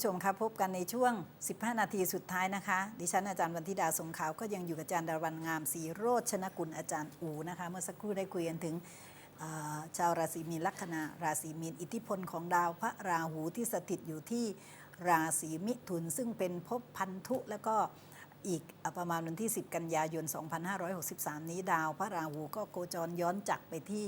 ผู้ชมครับพบกันในช่วง 15 นาทีสุดท้ายนะคะ ดิฉันอาจารย์วันธิดาสงขาวก็ยังอยู่กับอาจารย์ดารวันงามศรีโรจชนกุลอาจารย์อูนะคะ เมื่อสักครู่ได้คุยกันถึงชาวราศีมีนลัคนาราศีมีนอิทธิพลของดาวพระราหูที่สถิตอยู่ที่ราศีมิถุน ซึ่งเป็นภพพันธุแล้วก็อีกประมาณวันที่ 10 กันยายน 2563 นี้ดาวพระราหูก็โคจรย้อนจักรไปที่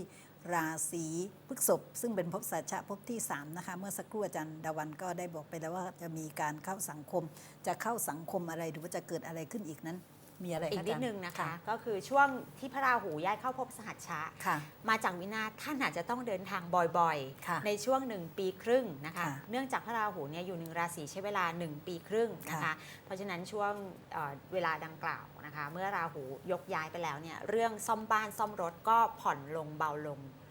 ราศีพฤษภซึ่งเป็นภพสัจจะภพที่3นะคะเมื่อสักครู่อาจารย์ดาวันก็ได้บอกไปแล้วว่าจะมีการเข้าสังคม จะเข้าสังคมอะไรหรือว่าจะเกิดอะไรขึ้นอีกนั้น มีอะไรอีกคะานิจาดรย์นึงนะคะ ก็คือช่วงที่พระราหูย้ายเข้าภพสหัชชะค่ะมาจากวินาศท่านอาจจะต้องเดินทางบ่อยค่ะๆในช่วงหนึ่งปีครึ่งนะคะค่ะเนื่องจากพระราหูเนี่ยอยู่หนึ่งราศีใช้เวลา 1 ปีครึ่งนะคะค่ะเพราะฉะนั้นช่วงเอ่อเวลาดังกล่าวนะคะเมื่อราหูยกย้ายไปแล้วเนี่ยเรื่องซ่อมบ้านซ่อมรถก็ผ่อนลงเบาลงค่ะ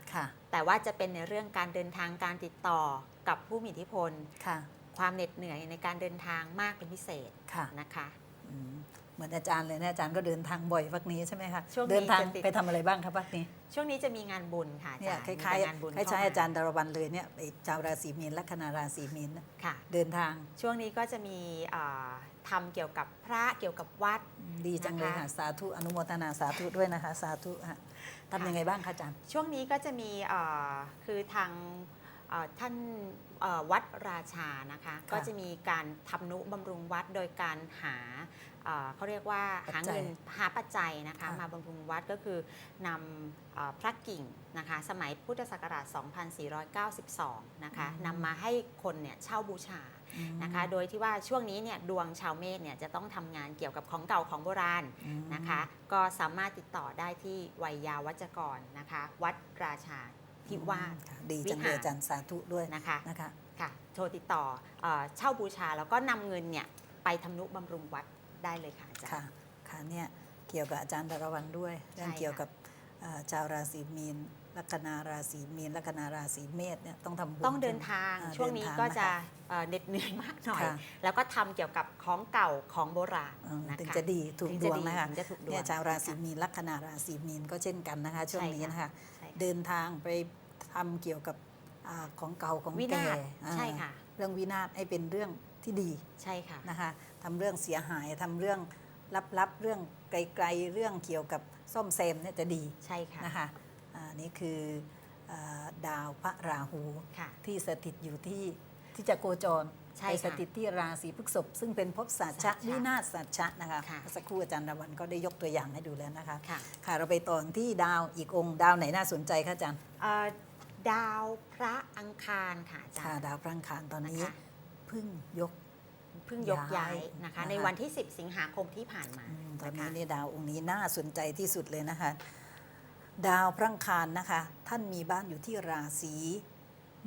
แต่ว่าจะเป็นในเรื่องการเดินทางการติดต่อกับผู้มีอิทธิพลค่ะ ความเหน็ดเหนื่อยในการเดินทางมากเป็นพิเศษค่ะนะคะอืมเหมือนอาจารย์เลยนะอาจารย์ก็เดินทางบ่อยพักนี้ใช่ไหมคะช่วงนี้เดินทางจะติดไปทำอะไรบ้างครับพักนี้ ช่วงนี้จะมีงานบุญค่ะอาเนี่ยจารย์คมีล้ายแต่งานบุญๆคล้ายๆเข้มอาจารย์ดารวันเลยเนี่ยไอ้ชาวราศีมีนลัคนาราศีมีนนะค่ะ เดินทางช่วงนี้ก็จะมีเอ่อ ทำเกี่ยวกับพระเกี่ยวกับวัด ดีจังเลยค่ะนะคะสาธุอนุโมทนาสาธุด้วยนะคะ สาธุฮะทำยังไงบ้างคะอาจารย์ ช่วงนี้ก็จะมีเอ่อคือทางเอ่อท่านเอ่อวัดราชานะคะ ก็จะมีการทำนุบำรุงวัดโดยการหาเอ่อเขาเรียกว่าปัจหาจัยเงินหาปัจจัยนะคะค่ะมาบำรุงวัดก็คือนำเอ่อพระกิ่งนะคะ สมัยพุทธศักราช 2492 นะคะนำมาให้คนเนี่ยเช่าบูชาอืม นะคะ โดยที่ว่าช่วงนี้เนี่ยดวงชาวเมษเนี่ยจะต้องทำงานเกี่ยวกับของเก่าของโบราณอืมนะคะ ก็สามารถติดต่อได้ที่วัยยาวัจกรนะคะ วัดราชาทิวาสค่ะดีจังเลยอาจารย์สาธุด้วยนะคะนะคะค่ะโทรติดต่อเอ่อเช่าบูชาแล้วก็นำเงินเนี่ยไปทำนุบำรุงวัดได้เลยค่ะอาจารย์ค่ะค่ะเนี่ยเกี่ยวกับอาจารย์ดารวันด้วยเรื่องใช่ค่ะเกี่ยวกับเอ่อชาวราศีมีน ลัคนาราศีมีนลัคนาราศีเมษเนี่ยต้องทำบุญต้องเดินทางอ่าช่วงนี้เดิทาก็จะคเอ่อเหน็ดเหนื่อยมากหน่อยค่ะแล้วก็ทำเกี่ยวกับของเก่าของโบราณอืมนะคะถึงจะดีถูกถึงดจะวงนะคะถึงจะถูกดวงเนี่ยชาวราศีนะคะมีนลัคนาราศีมีนก็เช่นกันนะคะ ช่วงนี้นะคะใช่ค่ะเดินทางไปทำเกี่ยวกับอาของเก่าของวิแก่นาศอ่าใช่ค่ะเรื่องวินาศให้เป็นเรื่องที่ดีใช่ค่ะนะคะทำเรื่องเสียหายทำเรื่องลับๆเรื่องไกลๆเรื่องเกี่ยวกับซ่อมแซมเนี่ยจะดีใช่ค่ะนะคะ อ่านี่คืออ่าดาวพระราหูค่ะที่สถิตอยู่ที่ที่จะโคจรใช่ไปค่ะสถิตที่ราศีพฤษภซึ่งเป็นภพสัจสัจะจจะวินาศสัจจะนะคะค่ะเมื่อสักครู่อาจารย์ดาวันก็ได้ยกตัวอย่างให้ดูแล้วนะคะค่ะค่ะเราไปต่อที่ดาวอีกองค์ดาวไหนน่าสนใจคะอาจารย์เอ่อดาวพระอังคารค่ะอาจารค่ะย์ดาวพระอังคารตอนนี้นะคะเพิ่งยกเพิ่งยกย้ายนะคะนะคะในวันที่ 10 สิงหาคมที่ผ่านมาอืมตอนนะนี้คะเนี่ยดาวองค์นี้น่าสนใจที่สุดเลยนะคะ ดาวพระอังคารนะคะ ท่านมีบ้านอยู่ที่ราศี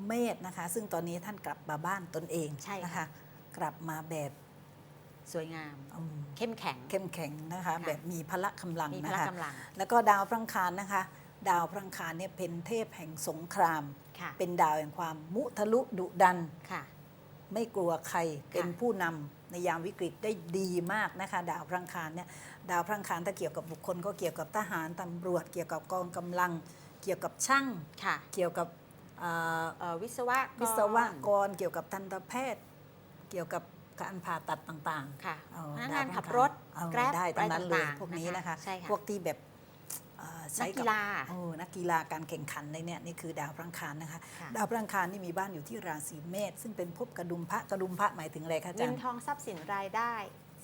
เมษนะคะ ซึ่งตอนนี้ท่านกลับมาบ้านตนเองใช่ค่ะ นะคะ กลับมาแบบสวยงาม อืมเข้มแข็ง เข้มแข็งนะคะ ค่ะ แบบมีพละกำลังมีพนะละคะ กำลังแล้วก็ดาวพระอังคารนะคะ ดาวพระอังคารเนี่ยเป็นเทพแห่งสงคราม ค่ะเป็นดาวแห่งความมุทะลุดุดัน ค่ะ ไม่กลัวใคร เป็นผู้นำ ในยามวิกฤตได้ดีมากนะคะ ดาวพระอังคารเนี่ยดาวพระอังคารถ้าเกี่ยวกับบุคคลก็เกี่ยวกับทหารตำรวจ เกี่ยวกับกองกำลัง เกี่ยวกับช่างค่ะเกี่ยวกับเอ่อเอ่อวิศวะวิศวกรเกี่ยวกับทันตแพทย์ เกี่ยวกับการผ่าตัดต่างๆ ค่ะเอพนักดวงานพะขับอังครถเอาแกร็บได้ทั้งนั้นเลยอะไรต่างๆพวกนี้นะคะใช่ค่ะพวกที่แบบ เอ่อใช้นักกักีบฬาโอ้นักกีฬาการแข่งขันในเนี่ยนี่คือดาวพระอังคารนะคะ ค่ะ ดาวพระอังคารนี่มีบ้านอยู่ที่ราศีเมษซึ่งเป็นภพกระดุมพระกระดุมพระหมายถึงอะไรคะอาเงิจารนย์ ทองทรัพย์สินรายได้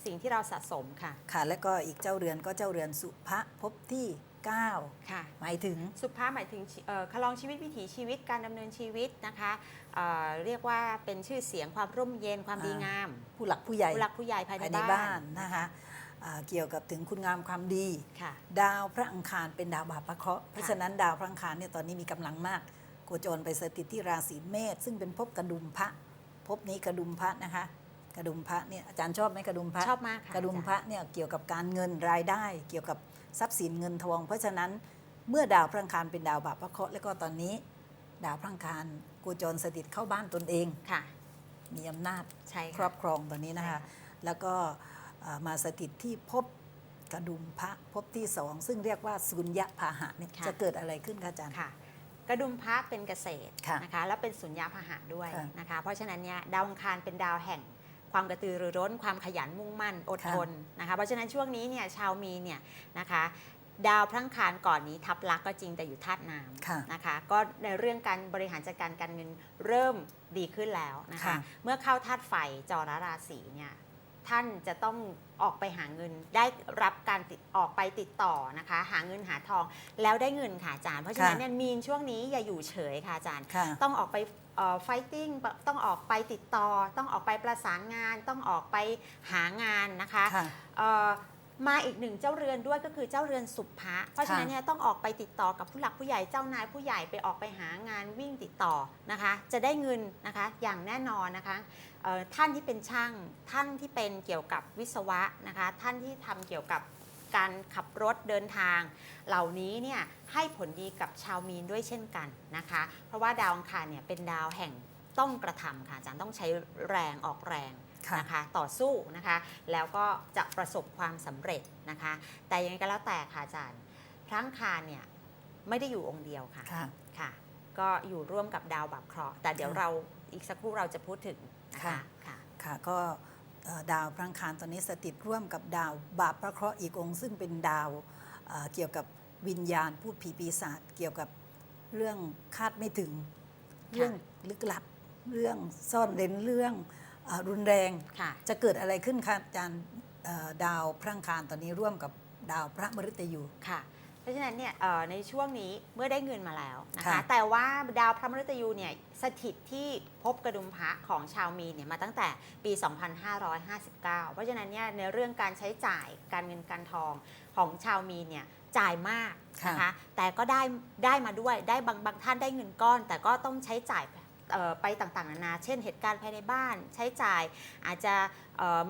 สิ่งที่เราสะสมค่ะค่ะและก็อีกเจ้าเรือนก็เจ้าเรือนสุภะภพที่ 9 ค่ะ หมายถึง สุภาพหมายถึงชีเอ่อคลองชีวิตวิถีชีวิตการดำเนินชีวิตนะคะเอ่อเรียกว่าเป็นชื่อเสียงความร่มเย็นความดีงามผู้หลักผู้ใหญ่ผู้หลักผู้ใหญ่ภายในภายในบ้าบ้านนนะคะอ่า เกี่ยวกับถึงคุณงามความดีค่ะดาวพระอังคารเป็นดาวบาปพระเคราะห์เพราะฉะนั้นดาวพระอังคารเนี่ยตอนนี้มีกำลังมากโคจรไปสถิตที่ราศีเมษซึ่งเป็นภพกระดุมพระภพนี้กระดุมพระนะคะ กระดุมพระเนี่ยอาจารย์ชอบไหมกระดุมพระชอบมากค่ะกระดุมอาจารย์พระเนี่ยเกี่ยวกับการเงินรายได้ เกี่ยวกับทรัพย์สินเงินทอง เพราะฉะนั้นเมื่อดาวพระอังคารเป็นดาวบาปพระเคราะห์แล้วก็ตอนนี้ ดาวพระอังคารโคจรสถิตเข้าบ้านตนเองค่ะ มีอำนาจใช่ครอค่ะบครองตอนนี้นะคะใช่ค่ะแล้วก็เอ่อ มาสถิตที่ภพกระดุมพระภพที่สองซึ่งเรียกว่าสุญญพาหะเนี่ยจะเกิดอะไรขึ้นคะอาจารย์ ค่ะ กระดุมพระเป็นเกษตรค่ะนะคะแล้วเป็นสุญญาพหะด้วยค่ะนะคะ เพราะฉะนั้นเนี่ยดาวอังคารเป็นดาวแห่งความกระตือรือร้น ความขยันมุ่งมั่นอดทนนะคะ เพราะฉะนั้นช่วงนี้เนี่ยชาวมีนเนี่ยนะคะ ดาวพลังคารก่อนนี้ทับลักษณ์ก็จริงแต่อยู่ธาตุน้ค่ะำนะคะ ก็ในเรื่องการบริหารจัดการการเงินเริ่มดีขึ้นแล้วนะคะ ค่ะ เมื่อเข้าธาตุไฟจรราศีเนี่ย ท่านจะต้องออกไปหาเงิน ได้รับการติดออกไปติดต่อนะคะ หาเงินหาทองแล้วได้เงินค่ะอาจารย์เพราะฉะนั้นเนี่ยมีนช่วงนี้อย่าอยู่เฉยค่ะอาจารย์ ค่ะ ต้องออกไปไฟติ้งต้องออกไปติดต่อ ต้องออกไปประสานงาน ต้องออกไปหางานนะคะ ค่ะ เอ่อ มาอีกหนึ่งเจ้าเรือนด้วยก็คือเจ้าเรือนสุภะเพราะฉะนั้นเนี่ยต้องออกไปติดต่อกับผู้หลักผู้ใหญ่เจ้านายผู้ใหญ่ไปออกไปหางานวิ่งติดต่อนะคะ จะได้เงินนะคะอย่างแน่นอนนะคะเอ่อท่านที่เป็นช่างท่านที่เป็นเกี่ยวกับวิศวะนะคะ ท่านที่ทำเกี่ยวกับการขับรถเดินทาง เหล่านี้เนี่ยให้ผลดีกับชาวมีนด้วยเช่นกันนะคะ เพราะว่าดาวอังคารเนี่ยเป็นดาวแห่งต้องกระทำค่ะอาจารย์ต้องใช้แรงออกแรงค่ะ นะคะต่อสู้นะคะ แล้วก็จะประสบความสำเร็จนะคะ แต่ยังไงก็แล้วแต่ค่ะอาจารย์ พระอังคารเนี่ยไม่ได้อยู่องค์เดียวค่ะค่ะค่ะก็อยู่ร่วมกับดาวบับเคราะห์แต่เดี๋ยวค่ะเราอีกสักครู่เราจะพูดถึงนะคะค่ะค่ะค่ะก็เอ่อดาวพระอังคารตอนนี้สถิตร่วมกับดาวบาปพระเคราะห์อีกองค์ ซึ่งเป็นดาวเอ่อเกี่ยวกับวิญญาณพูดผีปีศาจเกี่ยวกับเรื่องคาดไม่ถึง เรื่องลึกลับ เรื่องซ่อนเร้นเรื่องเอ่อ รุนแรงค่ะจะเกิดอะไรขึ้นคะอาจารย์เอ่อดาวพระอังคารตอนนี้ร่วมกับดาวพระมฤตยูค่ะเพราะฉะนั้นเนี่ยเอ่อในช่วงนี้เมื่อได้เงินมาแล้วนะคะค่ะแต่ว่าดาวพระมฤตยูเนี่ยสถิตที่ภพกระดุมพระของชาวมีนเนี่ยมาตั้งแต่ปี 2559 เพราะฉะนั้นเนี่ยในเรื่องการใช้จ่ายการเงินการทองของชาวมีนเนี่ยจ่ายมากนะคะ แต่ก็ได้ได้มาด้วยได้บางบางท่านได้เงินก้อน แต่ก็ต้องใช้จ่ายเอ่อ ไปต่างๆนานา เช่นเหตุการณ์ภายในบ้าน ใช้จ่ายอาจจะ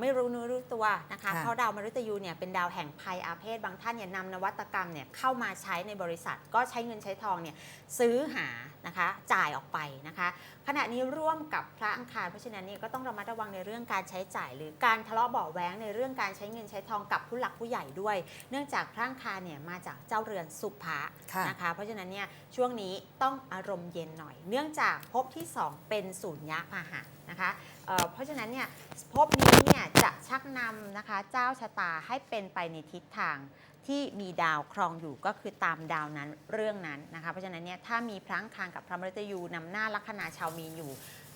ไม่รู้เนื้อรู้ตัวนะคะค่ะเพราะดาวมฤตยูเนี่ยเป็นดาวแห่งภัยอาเพศบางท่านเนี่ยนำนวัตกรรมเนี่ยเข้ามาใช้ในบริษัท ก็ใช้เงินใช้ทองเนี่ยซื้อหานะคะจ่ายออกไปนะคะ ขณะนี้ร่วมกับพระอังคารเพราะฉะนั้นเนี่ยก็ต้องระมัดระวังในเรื่องการใช้จ่าย หรือการทะเลาะเบาะแว้งในเรื่องการใช้เงินใช้ทองกับผู้หลักผู้ใหญ่ด้วย เนื่องจากพระอังคารเนี่ยมาจากเจ้าเรือนสุภะค่ะนะคะ เพราะฉะนั้นเนี่ยช่วงนี้ต้องอารมณ์เย็นหน่อย เนื่องจากภพที่ 2 เป็นสูญญะพาหะ นะคะเอ่อเพราะฉะนั้นเนี่ยภพนี้เนี่ยจะชักนำนะคะเจ้าชะตาให้เป็นไปในทิศทางที่มีดาวครองอยู่ก็คือตามดาวนั้นเรื่องนั้นนะคะเพราะฉะนั้นเนี่ยถ้ามีพระอังคารกับพระมฤตยูนำหน้าลัคนาชาวมีนอยู่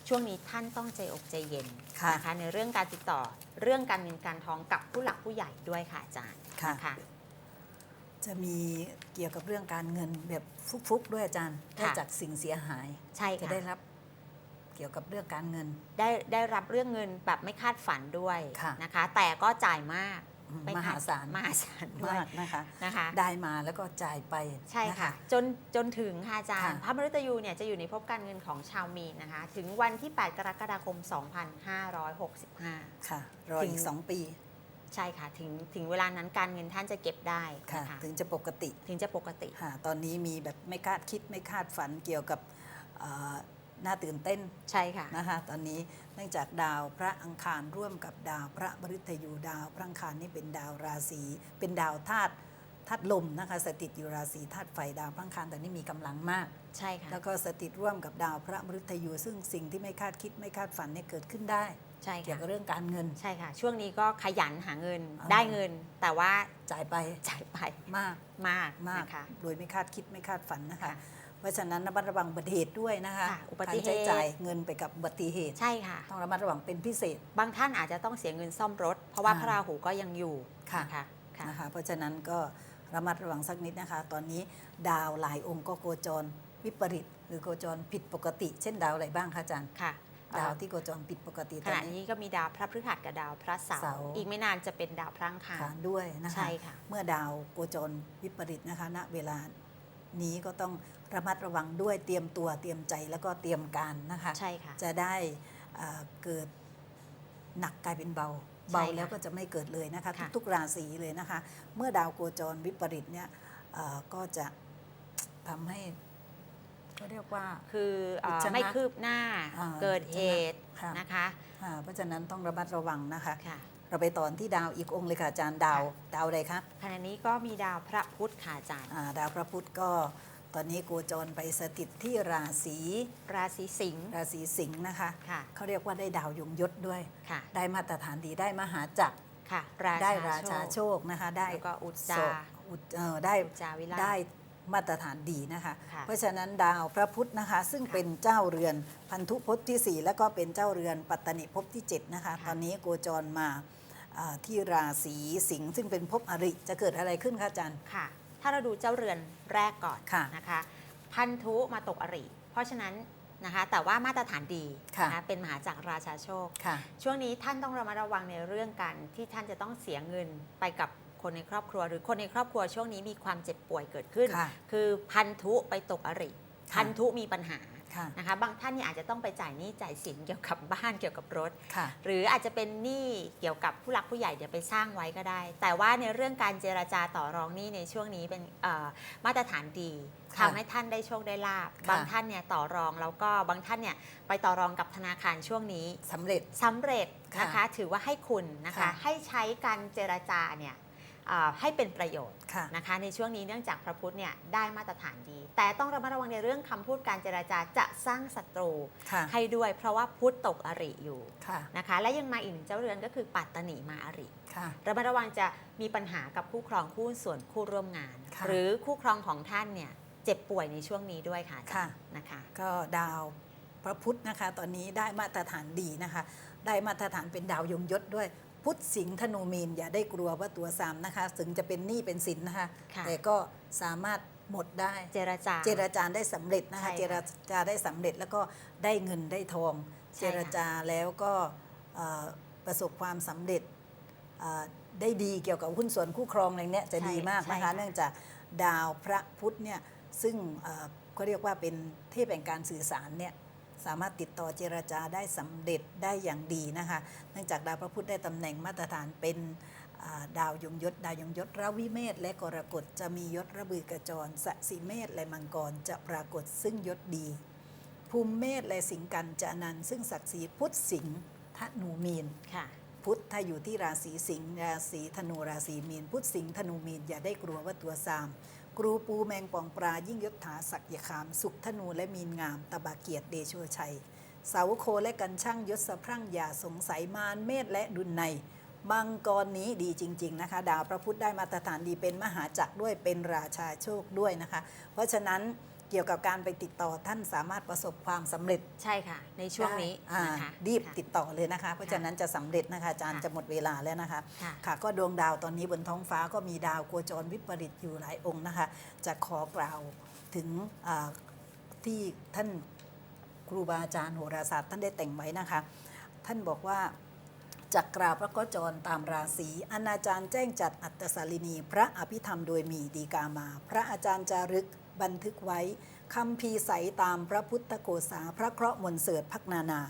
ช่วงนี้ท่านต้องใจอกใจเย็นค่ะนะคะในเรื่องการติดต่อเรื่องการเงินการทองกับผู้หลักผู้ใหญ่ด้วยค่ะอาจารย์ค่ะนะคะจะมีเกี่ยวกับเรื่องการเงินแบบฟุกๆ ด้วยอาจารย์ได้ค่ะจากสิ่งเสียหาย ใช่จะค่ะได้รับ เกี่ยวกับเรื่องการเงิน ได้ได้รับเรื่องเงินแบบไม่คาดฝันด้วยค่ะ นะคะ แต่ก็จ่ายมากอืมไคดมหาศาลมหาศาลด้วยมากนะคะ นะคะ ได้มาแล้วก็จ่ายไปใช่น ค่ะ จนจนถึงค่ะอาจารย์ ค่ะ พระมฤตยูเนี่ยจะอยู่ในภพการเงินของชาวมีนนะคะ ถึงวันที่ 8 กรกฎาคม 2565 ค่ะ รอถึอีงกสองปีใช่ค่ะ ถึงถึงเวลานั้นการเงินท่านจะเก็บได้ค่ะ นะคะถึงจะปกติ ถึงจะปกติ ค่ะตอนนี้มีแบบไม่คาดคิดไม่คาดฝันเกี่ยวกับเอ่อ น่าตื่นเต้นใช่ค่ะนะคะตอนนี้เนื่องจากดาวพระอังคารร่วมกับดาวพระมฤตยูดาวพระอังคารนี่เป็นดาวราศีเป็นดาวธาตุธาตุลมนะคะสถิตอยู่ราศีธาตุไฟดาวพระอังคารตอนนี้มีกำลังมากใช่ค่ะแล้วก็สถิตร่วมกับดาวพระมฤตยูซึ่งสิ่งที่ไม่คาดคิดไม่คาดฝันเนี่ยเกิดขึ้นได้ใช่เกี่ยวค่ะกับเรื่องการเงินใช่ค่ะ ช่วงนี้ก็ขยันหาเงินอ่าได้เงิน แต่ว่าจ่ายไปจ่ายไปมากมากมากนะคะโดยไม่คาดคิดไม่คาดฝันนะคะค่ะ เพราะฉะนั้นระมัดระวังอุบัติเหตุด้วยนะคะค่ะอุบัติเหตุ การใช้จ่ายเงินไปกับอุบัติเหตุใช่ค่ะ ต้องระมัดระวังเป็นพิเศษ บางท่านอาจจะต้องเสียเงินซ่อมรถ เพราะว่าอ่าพระราหูก็ยังอยู่ค่ะนะคะค่ะ นะคะเพราะฉะนั้นก็ระมัดระวังสักนิดนะคะ ตอนนี้ดาวหลายองค์ก็โคจรวิปริต หรือโคจรผิดปกติ เช่นดาวอะไรบ้างคะอาจารย์ ค่ะดาวเอ่อที่โคจรผิดปกติขตอนณะนี้ นี้ก็มีดาวพระพฤหัสกับดาวพระเสาเสาร์ ร์อีกไม่นานจะเป็นดาวพระอังคาร ขานด้วยนะคะ ใช่ค่ะ เมื่อดาวโคจรวิปริตนะคะณเวลา นี้ก็ต้องระมัดระวังด้วยเตรียมตัวเตรียมใจแล้วก็เตรียมการนะคะใช่ค่ะ จะได้เอ่อเกิดหนักกลายเป็นเบาใช่เบาค่ะแล้วก็จะไม่เกิดเลยนะคะค่ะทุกๆราศีเลยนะคะ เมื่อดาวโคจรวิปริตเนี่ยเอ่อก็จะทำให้ก็เรียกว่าคือเอ่ออุจจาระไม่คืบหน้าอ่าเกิดเหตุค่ะนะคะอ่าเพราะฉะนั้นต้องระมัดระวังนะคะค่ะ เราไปตอนที่ดาวอีกองค์เลยค่ะอาจารย์ดาวค่ะดาวอะไรคะขณะนี้ก็มีดาวพระพุธค่ะอาจารย์อ่าดาวพระพุธก็ตอนนี้โคจรไปสถิตที่ราศีราศีสิงห์ราศีสิงห์นะคะค่ะเขาเรียกว่าได้ดาวยงยศด้วย ค่ะ ได้มาตรฐานดีได้มหาจักรค่ะราได้ชาราชาโชโชคคนะคะ ได้แล้วก็อุจจาโศกอุจเอ่อได้อุจจาวิราชได้ มาตรฐานดีนะคะ ค่ะ เพราะฉะนั้นดาวพระพุธนะคะ ซึ่งค่ะเป็นเจ้าเรือนพันธุพจน์ที่ 4 แล้วก็เป็นเจ้าเรือนปัตตนิภพที่ 7 นะคะค่ะตอนนี้โกจรมาอ่าที่ราศีสิงห์ซึ่งเป็นภพอริจะเกิดอะไรขึ้นคะอาจารย์ ค่ะ ถ้าเราดูเจ้าเรือนแรกก่อนค่ะนะคะ พันธุมาตกอริ เพราะฉะนั้นนะคะ แต่ว่ามาตรฐานดีค่ะนเป็นมหาจักรราชาโชค ค่ะ ช่วงนี้ท่านต้องระมัดระวังในเรื่องการที่ท่านจะต้องเสียเงินไปกับ คนในครอบครัว หรือคนในครอบครัวช่วงนี้มีความเจ็บป่วยเกิดขึ้น ค่ะคือพันธุไปตกอริค่ะ พันธุมีปัญหาค่ะนะคะบางท่านเนี่ยอาจจะต้องไปจ่ายหนี้จ่ายสินเกี่ยวกับบ้านเกี่ยวกับรถ ค่ะ หรืออาจจะเป็นหนี้เกี่ยวกับผู้หลักผู้ใหญ่เดี๋ยวไปสร้างไว้ก็ได้ แต่ว่าในเรื่องการเจรจาต่อรองหนี้ในช่วงนี้เป็นเอ่อมาตรฐานดีค่ะทำให้ท่านได้โชคได้ลาบค่ะ บางท่านเนี่ยต่อรองแล้วก็บางท่านเนี่ยไปต่อรองกับธนาคารช่วงนี้สำเร็จ สำเร็จนะคะ ค่ะถือว่าให้คุณนะคะ ค่ะให้ใช้การเจรจาเนี่ยเอ่อ ให้เป็นประโยชน์ค่ะนะคะในช่วงนี้เนื่องจากพระพุธเนี่ยได้มาตรฐานดี แต่ต้องระมัดระวังในเรื่องคำพูดการเจรจาจะสร้างศัตรูค่ะให้ด้วย เพราะว่าพุธตกอริอยู่ค่ะนะคะและยังมาอีกหนึ่งเจ้าเรือนก็คือปัตตนีมาอริค่ะระมัดระวังจะมีปัญหากับคู่ครองคู่ส่วนคู่ร่วมงานค่ะหรือคู่ครองของท่านเนี่ยเจ็บป่วยในช่วงนี้ด้วยค่ะอาจารย์ค่ะนะคะก็ดาวพระพุธนะคะ ตอนนี้ได้มาตรฐานดีนะคะ ได้มาตรฐานเป็นดาวยงยศด้วย พุธสิงห์ธนูมีน อย่าได้กลัวว่าตัวสามนะคะ ถึงจะเป็นหนี้เป็นสินนะคะ ค่ะแต่ก็สามารถหมดได้ เจรจา เจรจาได้สำเร็จนะใช่คะค่ะเจรจาได้สำเร็จแล้วก็ได้เงินได้ทอง ใช่เจค่ะ รจาแล้วก็เอ่อประสบความสำเร็จเอ่อได้ดีเกี่ยวกับหุ้นส่วนคู่ครองอะไรเนี้ยจะดีมากนะคะ เนื่องจากดาวพระพุธเนี่ยซึ่งเอ่อเขาเรียกว่าเป็นเทพแห่งการสื่อสารเนี่ย สามารถติดต่อเจรจาได้สำเร็จได้อย่างดีนะคะ เนื่องจากดาวพระพุธได้ตำแหน่งมาตรฐานเป็นอ่าดาวยงยศ ดาวยงยศระวิเมษและกรกฎจะมียศระบือกระจรสสิเมษและมังกรจะปรากฏซึ่งยศดี ภูมิเมษและสิงห์กันจะอนันต์ซึ่งศักดิ์ศรีพุทธสิงห์ธนูมีนค่ะพุทธถ้าอยู่ที่ราศีสิงห์ราศีธนูราศีมีน พุทธสิงห์ธนูมีนอย่าได้กลัวว่าตัวซาม กรูปูแมงป่องปลายิ่งยศถาศักยคาม สุขธนูและมีนงาม ตบาเกียรติเดโชชัย สาวโคและกันช่างยศสะพรั่งอย่าสงสัยมารเมษและดุลในมังกรนี้ดีจริง ๆ นะคะ ดาวพระพุธได้มาตรฐานดีเป็นมหาจักรด้วยเป็นราชาโชคด้วยนะคะ เพราะฉะนั้น เกี่ยวกับการไปติดต่อท่านสามารถประสบความสำเร็จใช่ค่ะ ในช่วงนี้ได้อ่านะคะรีบค่ะติดต่อเลยนะคะ เพราะฉะนั้นจะสำเร็จนะคะอาจารย์ค่ะจะหมดเวลาแล้วนะคะค่ะค่ะก็ดวงดาวตอนนี้บนท้องฟ้าก็มีดาวโคจรวิปริตอยู่หลายองค์นะคะ จะขอกล่าวถึงอ่าที่ท่านครูบาอาจารย์โหราศาสตร์ท่านได้แต่งไว้นะคะ ท่านบอกว่าจักราพระโคจรตามราศีอนาจารย์แจ้งจัดอัตตสาลินี พระอภิธรรมโดยมีดีกามา พระอาจารย์จารึก บันทึกไว้คำพีใสตามพระพุทธโกษาพระเคราะห์มนเสริฐพักนานา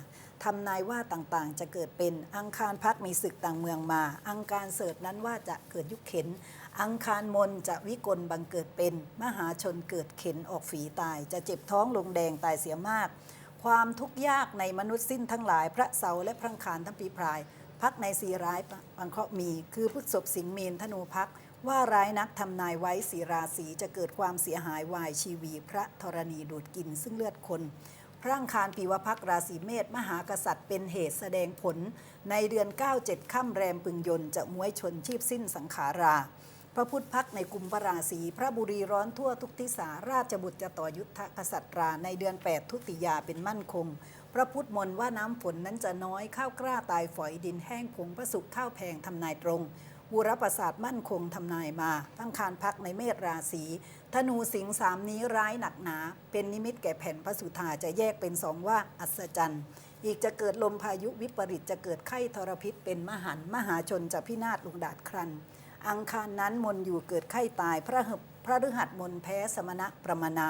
ทำนายว่าต่างๆ จะเกิดเป็นอังคารพักมีศึกต่างเมืองมา อังคารเสริฐนั้นว่าจะเกิดยุคเข็น อังคารมนจะวิกลบังเกิดเป็น มหาชนเกิดเข็นออกฝีตาย จะเจ็บท้องลงแดงตายเสียมาก ความทุกข์ยากในมนุษย์สิ้นทั้งหลาย พระเสาและพระคารทั้งปีพรายพักในสีร้ายบังเคราะห์มี คือพฤษภสิงห์มีนธนูพัก ว่าร้ายนักทำนายไว้สีราศีจะเกิดความเสียหายวายชีวี พระธรณีดูดกินซึ่งเลือดคนพระอังคารปีวพักราศีเมษมหากษัตริย์เป็นเหตุแสดงผล ในเดือน 9 7ค่ำแรมปึงยนจะมวยชนชีพสิ้นสังขารา พระพุทธพักในกุมภราศีพระบุรีร้อนทั่วทุกทิศาราชบุตรจะต่อยุทธกษัตราในเดือน 8 ทุติยาเป็นมั่นคง พระพุทธมนว่าน้ำฝนนั้นจะน้อยข้าวกล้าตายฝอยดินแห้งผงพระสุขข้าวแพงทำนายตรง บุรประสาทมั่นคงทำนายมาทั้งคารพักในเมษราศีธนูสิงสามนี้ร้ายหนักหนา เป็นนิมิตแก่แผ่นพระสุธาจะแยกเป็นสองว่าอัศจรรย์ อีกจะเกิดลมพายุวิปริตจะเกิดไข้ทรพิษเป็นมหันต์มหาชนจะพินาศลงดาดครัน อังคารนั้นมนอยู่เกิดไข้ตายพระหพระฤหัสมนแพ้สมณะประมานา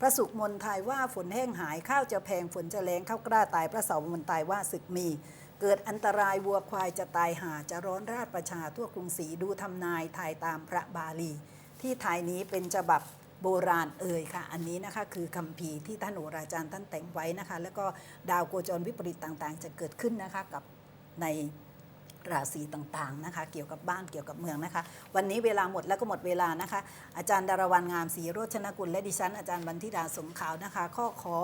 พระสุขมนทายว่าฝนแห้งหายข้าวจะแพงฝนจะแรงข้าวกล้าตายพระเสามนตายว่าศึกมี เกิดอันตรายวัวควายจะตายหาจะร้อนราดประชาทั่วกรุงศรีดูทำนายทายตามพระบาลี ที่ถ่ายนี้เป็นฉบับโบราณเอ่ยค่ะ อันนี้นะคะคือคำพีที่ท่านโอราจารย์ท่านแต่งไว้นะคะ แล้วก็ดาวโคจรวิปริตต่างๆ จะเกิดขึ้นนะคะกับในราศีต่างๆนะคะ เกี่ยวกับบ้านเกี่ยวกับเมืองนะคะ วันนี้เวลาหมดแล้วก็หมดเวลานะคะ อาจารย์ดารวันงามศรีโรจนกุลและดิฉันอาจารย์วันธิดาสมขาวนะคะ ข้อขอ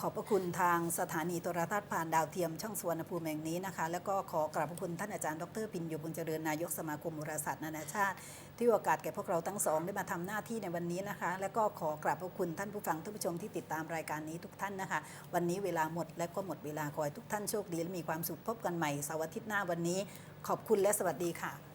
ขอบพระคุณทางสถานีโทรทัศน์ผ่านดาวเทียมช่องสวนภูมิแห่งนี้นะคะ แล้วก็ขอกราบพระคุณท่านอาจารย์ดรพินโยบุญเจริญนายกสมาคมโหราศาสตร์นานาชาติ ที่โอกาสแก่พวกเราทั้งสองได้มาทำหน้าที่ในวันนี้นะคะ และก็ขอกราบพระคุณท่านผู้ฟังท่านผู้ชมที่ติดตามรายการนี้ทุกท่านนะคะ วันนี้เวลาหมดและก็หมดเวลาขอให้ทุกท่านโชคดีและมีความสุขพบกันใหม่เสาร์อาทิตย์หน้าวันนี้ ขอบคุณและสวัสดีค่ะ